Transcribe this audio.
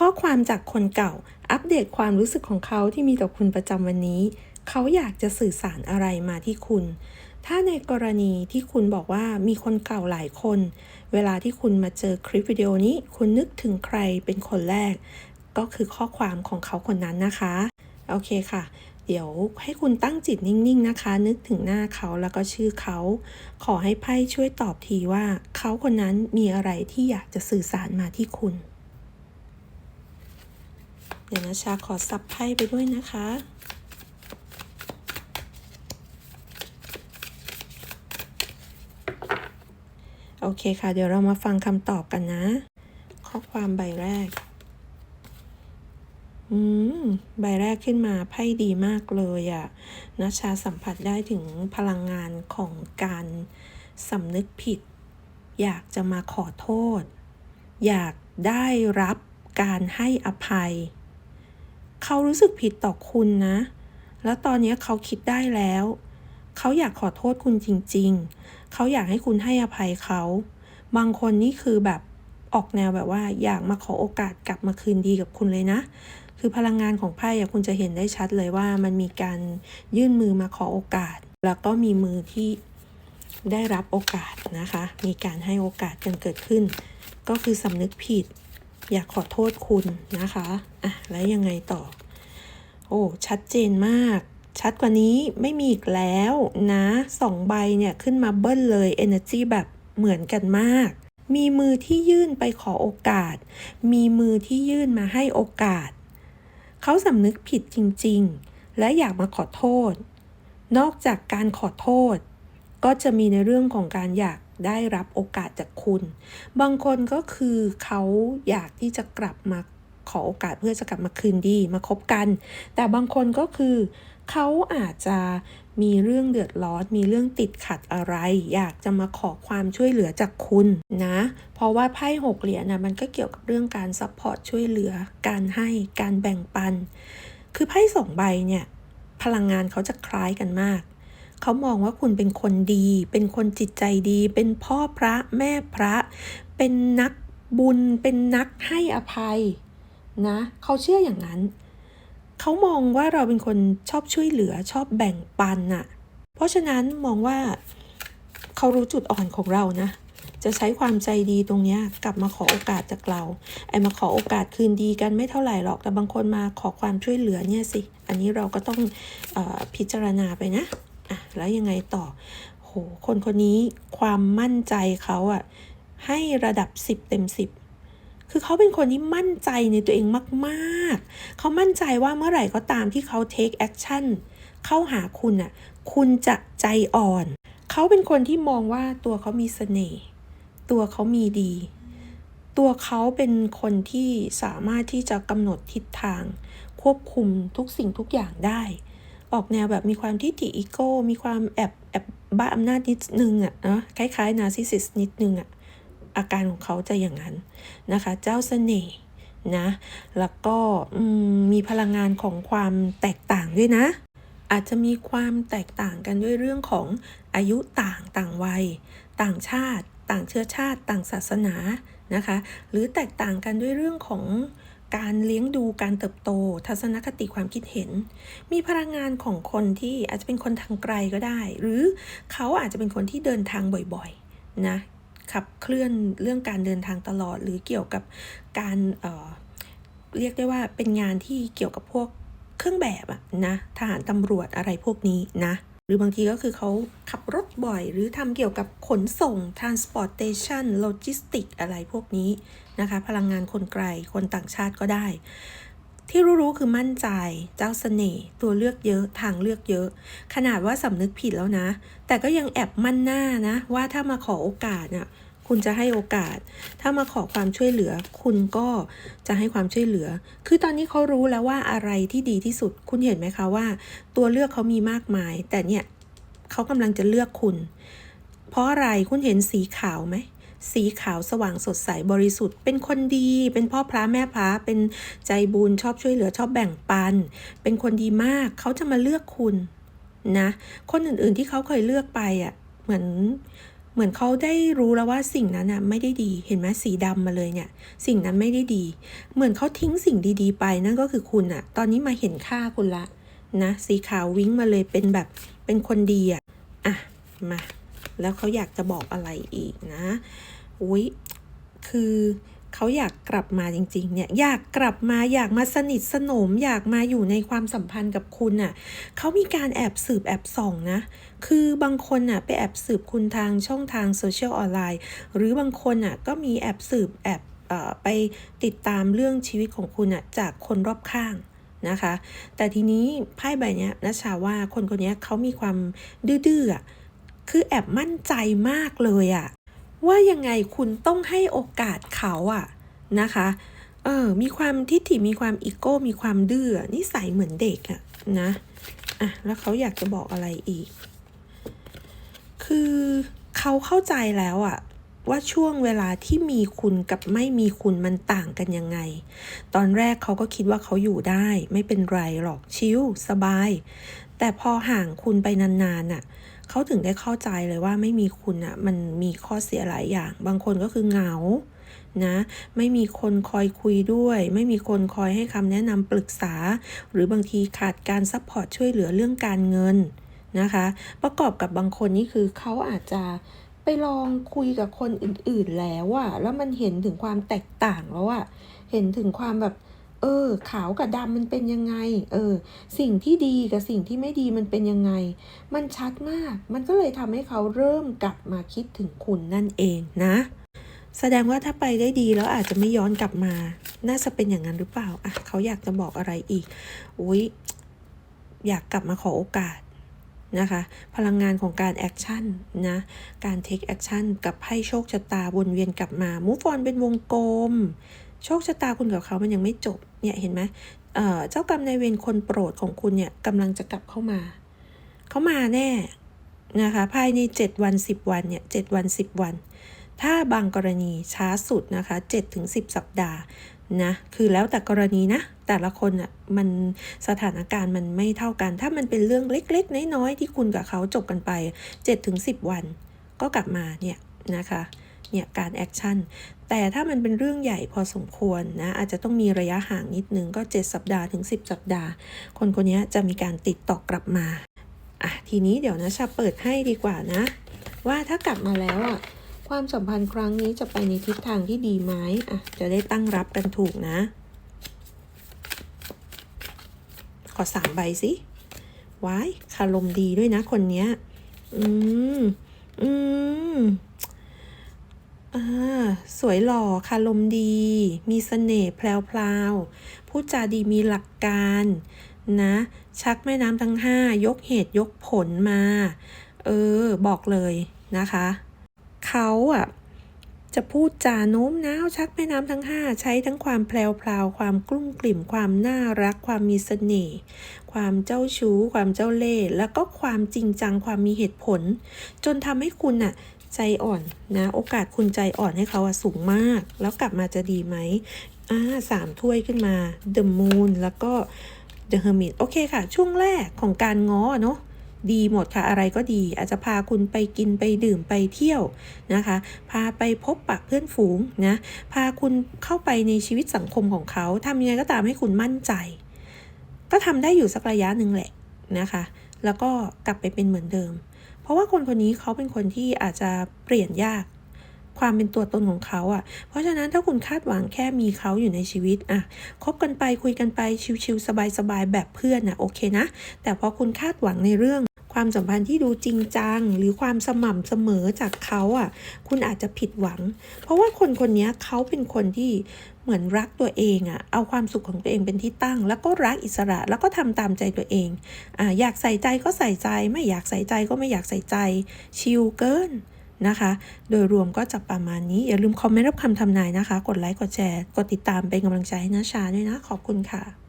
ข้อความจากคนเก่า อัปเดตความรู้สึกของเขาที่มีต่อคุณประจำวันนี้ เขาอยากจะสื่อสารอะไรมาที่คุณ ถ้าในกรณีที่คุณบอกว่ามีคนเก่าหลายคน เวลาที่คุณมาเจอคลิปวิดีโอนี้ คุณนึกถึงใครเป็นคนแรก ก็คือข้อความของเขาคนนั้นนะคะ โอเคค่ะเดี๋ยวให้คุณตั้งจิตนิ่ง ๆ นะคะ นึกถึงหน้าเขาแล้วก็ชื่อเขา ขอให้ไพ่ช่วยตอบทีว่า เขาคนนั้นมีอะไรที่อยากจะสื่อสารมาที่คุณ เดี๋ยวนะชาขอสับไพ่ไปด้วยนะคะ โอเคค่ะ เดี๋ยวเรามาฟังคำตอบกันนะ ข้อความใบแรก อืม ใบแรกขึ้นมาไพ่ดีมากเลยอะ่ะนัชชาสัมผัสได้ถึงพลังงานของการสำนึกผิด อยากจะมาขอโทษ อยากได้รับการให้อภัย เขารู้สึกผิดต่อคุณนะ แล้วตอนนี้เขาคิดได้แล้ว เขาอยากขอโทษคุณจริง ๆ เขาอยากให้คุณให้อภัยเขา บางคนนี่คือแบบออกแนวแบบว่า อยากมาขอโอกาสกลับมาคืนดีกับคุณเลยนะ คือพลังงานของไพ่คุณจะเห็นได้ชัดเลยว่ามันมีการยื่นมือมาขอโอกาส แล้วก็มีมือที่ได้รับโอกาสนะคะ มีการให้โอกาสกันเกิดขึ้น ก็คือสำนึกผิด อยากขอโทษคุณนะคะอะแล้วยังไงต่อ โอ้ชัดเจนมาก ชัดกว่านี้ไม่มีอีกแล้วนะสองใบเนี่ยขึ้นมาเบิ้ลเลย Energy แบบเหมือนกันมาก มีมือที่ยื่นไปขอโอกาส มีมือที่ยื่นมาให้โอกาส เขาสำนึกผิดจริง ๆ และอยากมาขอโทษ นอกจากการขอโทษ ก็จะมีในเรื่องของการอยาก ได้รับโอกาสจากคุณ บางคนก็คือเขาอยากที่จะกลับมาขอโอกาสเพื่อจะกลับมาคืนดีมาคบกัน แต่บางคนก็คือเขาอาจจะมีเรื่องเดือดร้อน มีเรื่องติดขัดอะไร อยากจะมาขอความช่วยเหลือจากคุณนะ เพราะว่าไพ่หกเหรียญนะมันก็เกี่ยวกับเรื่องการซัพพอร์ตช่วยเหลือ การให้ การแบ่งปัน คือไพ่สองใบเนี่ย พลังงานเขาจะคล้ายกันมาก เขามองว่าคุณเป็นคนดี เป็นคนจิตใจดี เป็นพ่อพระแม่พระ เป็นนักบุญ เป็นนักให้อภัยนะเขาเชื่ออย่างนั้น เขามองว่าเราเป็นคนชอบช่วยเหลือชอบแบ่งปันน่ะ เพราะฉะนั้นมองว่าเขารู้จุดอ่อนของเรานะ จะใช้ความใจดีตรงนี้กลับมาขอโอกาสจากเรา ไอ้มาขอโอกาสคืนดีกันไม่เท่าไหร่หรอก แต่บางคนมาขอความช่วยเหลือเนี่ยสิ อันนี้เราก็ต้องอพิจารณาไปนะ อะแล้วยังไงต่อ โห คนคนนี้ความมั่นใจเขาอะให้ระดับ 10 เต็ม 10คือเขาเป็นคนที่มั่นใจในตัวเองมาก ๆ เขามั่นใจว่าเมื่อไหร่ก็ตามที่เขา take action เข้าหาคุณอะคุณจะใจอ่อน เขาเป็นคนที่มองว่าตัวเขามีเสน่ห์ ตัวเขามีดี ตัวเขาเป็นคนที่สามารถที่จะกำหนดทิศทาง ควบคุมทุกสิ่งทุกอย่างได้ ออกแนวแบบมีความทิฐิอีโก้ มีความแอบแอบบ้าอำนาจนิดนึงอะเนาะคล้ายๆนาซิซิสนิดนึงอะอาการของเขาจะอย่างนั้นนะคะ เจ้าเสน่ห์นะ แล้วก็มีพลังงานของความแตกต่างด้วยนะ อาจจะมีความแตกต่างกันด้วยเรื่องของอายุต่างต่างวัย ต่างชาติ ต่างเชื้อชาติ ต่างศาสนานะคะ หรือแตกต่างกันด้วยเรื่องของ การเลี้ยงดูการเติบโต ทัศนคติความคิดเห็น มีพลังงานของคนที่อาจจะเป็นคนทางไกลก็ได้ หรือเขาอาจจะเป็นคนที่เดินทางบ่อยๆนะขับเคลื่อนเรื่องการเดินทางตลอด หรือเกี่ยวกับการเเรียกได้ว่าเป็นงานที่เกี่ยวกับพวกเครื่องแบบอะนะทหารตำรวจอะไรพวกนี้นะ หรือบางทีก็คือเขาขับรถบ่อย หรือทำเกี่ยวกับขนส่ง transportation logistic อะไรพวกนี้นะคะ พลังงานคนไกล คนต่างชาติก็ได้ ที่รู้ๆคือมั่นใจ เจ้าสเสน่ห์ ตัวเลือกเยอะ ทางเลือกเยอะ ขนาดว่าสำนึกผิดแล้วนะ แต่ก็ยังแอบมั่นหน้านะ ว่าถ้ามาขอโอกาสเนี่ย คุณจะให้โอกาส ถ้ามาขอความช่วยเหลือ คุณก็จะให้ความช่วยเหลือ คือตอนนี้เขารู้แล้วว่าอะไรที่ดีที่สุด คุณเห็นไหมคะว่า ตัวเลือกเขามีมากมาย แต่เนี่ยเขากำลังจะเลือกคุณ เพราะอะไรคุณเห็นสีขาวไหมสีขาวสว่างสดใสบริสุทธิ์ เป็นคนดี เป็นพ่อพระแม่พระเป็นใจบุญชอบช่วยเหลือชอบแบ่งปัน เป็นคนดีมากเขาจะมาเลือกคุณนะ คนอื่นๆที่เขาเคยเลือกไปอะ่ะ เหมือน เหมือนเขาได้รู้แล้วว่าสิ่งนั้นน่ะไม่ได้ดี เห็นไหมสีดำมาเลยเนี่ย สิ่งนั้นไม่ได้ดี เหมือนเขาทิ้งสิ่งดีๆ ไปนั่นก็คือคุณอะตอนนี้มาเห็นค่าคุณละนะสีขาววิ่งมาเลยเป็นแบบเป็นคนดีอะอะมาแล้วเขาอยากจะบอกอะไรอีกนะอุ๊ยคือ เขาอยากกลับมาจริงๆเนี่ยอยากกลับมาอยากมาสนิทสนม อยากมาอยู่ในความสัมพันธ์กับคุณน่ะเขามีการแอบสืบแอบส่องนะคือบางคนน่ะไปแอบสืบคุณทางช่องทางโซเชียลออนไลน์หรือบางคนน่ะก็มีแอบสืบแอบอไปติดตามเรื่องชีวิตของคุณน่ะจากคนรอบข้างนะคะ แต่ทีนี้ไพ่ใบนี้นะชาว่าคนคนนี้เขามีความดื้อๆคือแอบมั่นใจมากเลยอะ ว่ายังไงคุณต้องให้โอกาสเขาอะนะคะ เออ มีความทิฏฐิมีความอีโก้ มีความดื้อนิสัยเหมือนเด็กอะนะอะแล้วเขาอยากจะบอกอะไรอีก คือเขาเข้าใจแล้วอะว่าช่วงเวลาที่มีคุณกับไม่มีคุณมันต่างกันยังไง ตอนแรกเขาก็คิดว่าเขาอยู่ได้ ไม่เป็นไรหรอกชิลสบาย แต่พอห่างคุณไปนานๆน่ะ เขาถึงได้เข้าใจเลยว่าไม่มีคุณอะ่ะมันมีข้อเสียหลายอย่าง บางคนก็คือเหงานะ ไม่มีคนคอยคุยด้วย ไม่มีคนคอยให้คำแนะนำปรึกษา หรือบางทีขาดการซัพพอร์ตช่วยเหลือเรื่องการเงินนะคะ ประกอบกับบางคนนี่คือเขาอาจจะไปลองคุยกับคนอื่นๆแล้วอะแล้วมันเห็นถึงความแตกต่างแล้วอะเห็นถึงความแบบ เออ ขาวกับดำมันเป็นยังไง เออ สิ่งที่ดีกับสิ่งที่ไม่ดีมันเป็นยังไง มันชัดมาก มันก็เลยทำให้เขาเริ่มกลับมาคิดถึงคุณนั่นเองนะ แสดงว่าถ้าไปได้ดีแล้วอาจจะไม่ย้อนกลับมา น่าจะเป็นอย่างนั้นหรือเปล่า อะ เขาอยากจะบอกอะไรอีก อุ๊ยอยากกลับมาขอโอกาสนะคะ พลังงานของการแอคชั่นนะ การเทคแอคชั่นกับให้โชคชะตาวนเวียนกลับมา มูฟออนเป็นวงกลม โชคชะตาคุณกับเขามันยังไม่จบเนี่ยเห็นไหมเเจ้ากรรมนายเวรคนโปรดของคุณเนี่ยกำลังจะกลับเข้ามา เขามาแน่นะคะภายใน 7 วัน 10 วันเนี่ย7วัน 10 วัน ถ้าบางกรณีช้าสุดนะคะ7ถึง10 สัปดาห์นะคือแล้วแต่กรณีนะ แต่ละคนอะมันสถานการณ์มันไม่เท่ากัน ถ้ามันเป็นเรื่องเล็กๆ น้อยๆ ที่คุณกับเขาจบกันไป7ถึง10 วัน ก็กลับมาเนี่ยนะคะ เนี่ยการแอคชั่น แต่ถ้ามันเป็นเรื่องใหญ่พอสมควรนะ อาจจะต้องมีระยะห่างนิดนึงก็ 7 สัปดาห์ถึง 10 สัปดาห์ คนคนนี้จะมีการติดต่อกลับมาอะทีนี้เดี๋ยวนะชาเปิดให้ดีกว่านะ ว่าถ้ากลับมาแล้วอะความสัมพันธ์ครั้งนี้จะไปในทิศทางที่ดีไหมอะจะได้ตั้งรับกันถูกนะ ขอสามใบสิว้ายคารมดีด้วยนะคนเนี้ย อืม อืม อ่าสวยหล่อคารมดี มีเสน่ห์แพลวๆพูดจาดีมีหลักการนะ ชักแม่น้ำทั้งห้ายกเหตุยกผลมา เออ บอกเลยนะคะ เขาอะจะพูดจาโน้มน้าวชักแม่น้ำทั้งห้าใช้ทั้งความแพลวพลาวความกลุ้มกลิ่ม ความน่ารัก ความมีเสน่ห์ ความเจ้าชู้ ความเจ้าเล่ห์แล้วก็ความจริงจังความมีเหตุผล จนทำให้คุณน่ะ ใจอ่อนนะ โอกาสคุณใจอ่อนให้เขาอะสูงมาก แล้วกลับมาจะดีไหมอ่าสามถ้วยขึ้นมา The Moon แล้วก็ The Hermit โอเคค่ะ ช่วงแรกของการง้อเนาะดีหมดค่ะอะไรก็ดี อาจจะพาคุณไปกินไปดื่มไปเที่ยวนะคะ พาไปพบปะเพื่อนฝูงนะ พาคุณเข้าไปในชีวิตสังคมของเขาทำยังไงก็ตามให้คุณมั่นใจ ก็ทำได้อยู่สักระยะหนึ่งแหละนะคะ แล้วก็กลับไปเป็นเหมือนเดิม เพราะว่าคนคนนี้เขาเป็นคนที่อาจจะเปลี่ยนยาก ความเป็นตัวตนของเขาอะ่ะ เพราะฉะนั้นถ้าคุณคาดหวังแค่มีเขาอยู่ในชีวิตอะคบกันไปคุยกันไปชิวๆสบายๆแบบเพื่อนอะโอเคนะ แต่พอคุณคาดหวังในเรื่อง ความสัมพันธ์ที่ดูจริงจัง หรือความสม่ำเสมอจากเขาอะ คุณอาจจะผิดหวัง เพราะว่าคนคนนี้เขาเป็นคนที่เหมือนรักตัวเองอะเอาความสุขของตัวเองเป็นที่ตั้ง แล้วก็รักอิสระแล้วก็ทำตามใจตัวเองอ่าอยากใส่ใจก็ใส่ใจ ไม่อยากใส่ใจก็ไม่อยากใส่ใจ ชิลเกินนะคะ โดยรวมก็จะประมาณนี้ อย่าลืมคอมเมนต์รับคำทำนายนะคะ กดไลค์ กดแชร์ กดติดตามเป็นกำลังใจให้นะชาด้วยนะ ขอบคุณค่ะ